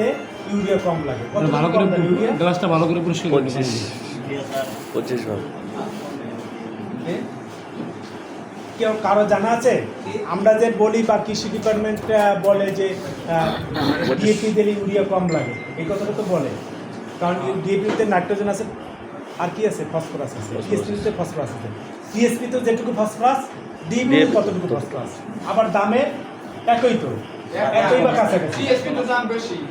দিলে ইউরিয়া কম লাগে। ভালো করে ইউরিয়া গ্লাসটা ভালো করে পরিষ্কার করে পঁচিশ। পঁচিশ কেউ কারও জানা আছে? আমরা যে বলি বা কৃষি ডিপার্টমেন্ট বলে যে ডিএপি দিলে ইউরিয়া কম লাগে। এই কথাটা তো বলে। কারণ ডিএপিতে নাইট্রোজেন আছে। আর কি আছে? ফসফরাস আছে। টিএসপিতে ফসফরাস আছে। টিএসপি তো যেটুকু ফসফরাস ডিএপি কতটুকু ফসফরাস। আবার দামে একই তো। একই বা কাছাকাছি?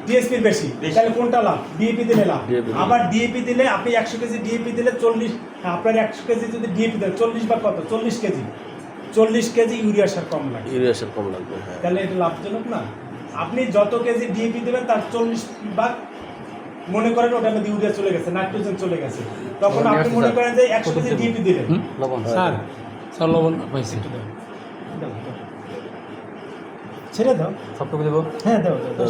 ডিএসপির বেশি। তাহলে কোনটা লাভ? ডিএপি দিলে লাভ। আবার ডিএপি দিলে আপনি একশো কেজি ডিএপি দিলে চল্লিশ আপনার একশো কেজি যদি ডিএপি দেন চল্লিশ বা কত? চল্লিশ কেজি। চল্লিশ কেজি ইউরিয়া সার কম লাগে ইউরিয়া সার কম লাগবে হ্যাঁ। তাহলে এটা লাভজনক না? আপনি যত কেজি ডিএপি দেবেন তার চল্লিশ ভাগ মনে করেন ওটার মধ্যে ইউরিয়া চলে গেছে নাইট্রোজেন চলে গেছে। তখন আপনি মনে করেন যে একশো কেজি ডিএপি দিলেন। লবণ স্যার স্যার লবণ পাইছি। ছেড়ে দাও। সবটুকু দেবো? হ্যাঁ দাও দাও, দাও।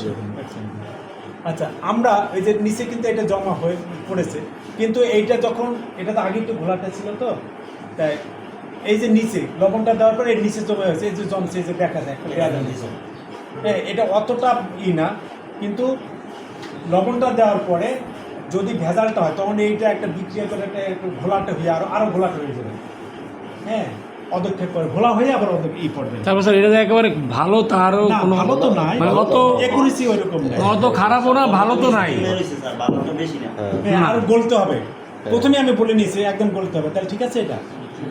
আচ্ছা আমরা এই যে নিচে কিন্তু এটা জমা হয়ে পড়েছে। কিন্তু এইটা যখন এটা তো আগে একটু ঘোলাটা ছিল তো তাই এই যে নিচে লবণটা দেওয়ার পরে এর নিচে জমে হয়েছে। এই যে জমছে এই যে দেখা যায় নিচে। হ্যাঁ এটা অতটা ই না কিন্তু লবণটা দেওয়ার পরে যদি ভেজালটা হয় তখন এইটা একটা বিক্রিয়া করে একটা একটু ঘোলাটে হয়ে আরও আরও ঘোলাটে হয়ে যাবে। হ্যাঁ অদক্ষেপ করে ঘোলা হয়ে আবার ই পড়বে তারপর স্যার এটা একেবারে ভালো তারও কোনো ভালো তো নাই। মানে অত একুরেসি ওইরকম নাই। অত খারাপও না ভালো তো নাই। হ্যাঁ। হ্যাঁ, আরও গলতে হবে। প্রথমে আমি বলে নিয়েছি একদম গলতে হবে। তাহলে ঠিক আছে এটা?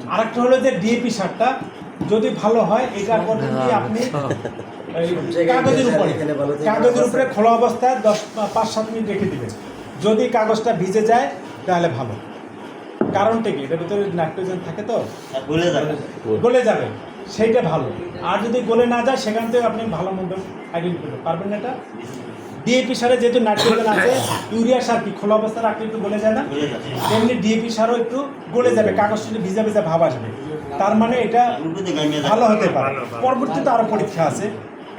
আরেকটা হলো যে ডিএপি সারটা যদি ভালো হয় এটা করবেন আপনি? এই কাগজের উপরে। কাগজের উপরে খোলা অবস্থায় দশ পাঁচ সাত মিনিট রেখে দিবেন। যদি কাগজটা ভিজে যায় তাহলে ভালো। কারণটা কি? এটার ভিতরে নাইট্রোজেন থাকে তো? গলে যাবে। সেইটা ভালো। আর যদি গলে না যায় সেখান থেকে আপনি ভালো মন্দ আইডেন্টিফাই করতে পারবেন। না এটা? ডিএপি সারে যেহেতু নাইট্রোজেন আছে ইউরিয়া সার কি? খোলা অবস্থা রাখলে একটু গলে যায় না? তেমনি ডিএপি সারও একটু গলে যাবে। কাগজ ভিজা ভিজা ভাব আসবে। তার মানে এটা ভালো হতে পারে। পরবর্তীতে আরও পরীক্ষা আছে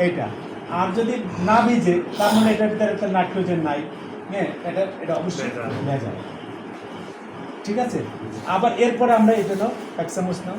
এইটা। আর যদি না ভিজে তার মানে এটার ভিতরে একটা নাইট্রোজেন নাই। হ্যাঁ এটা এটা অবশ্যই ভেজাল ঠিক আছে? আবার এরপরে আমরা এটা নাও এক চামচ নাও।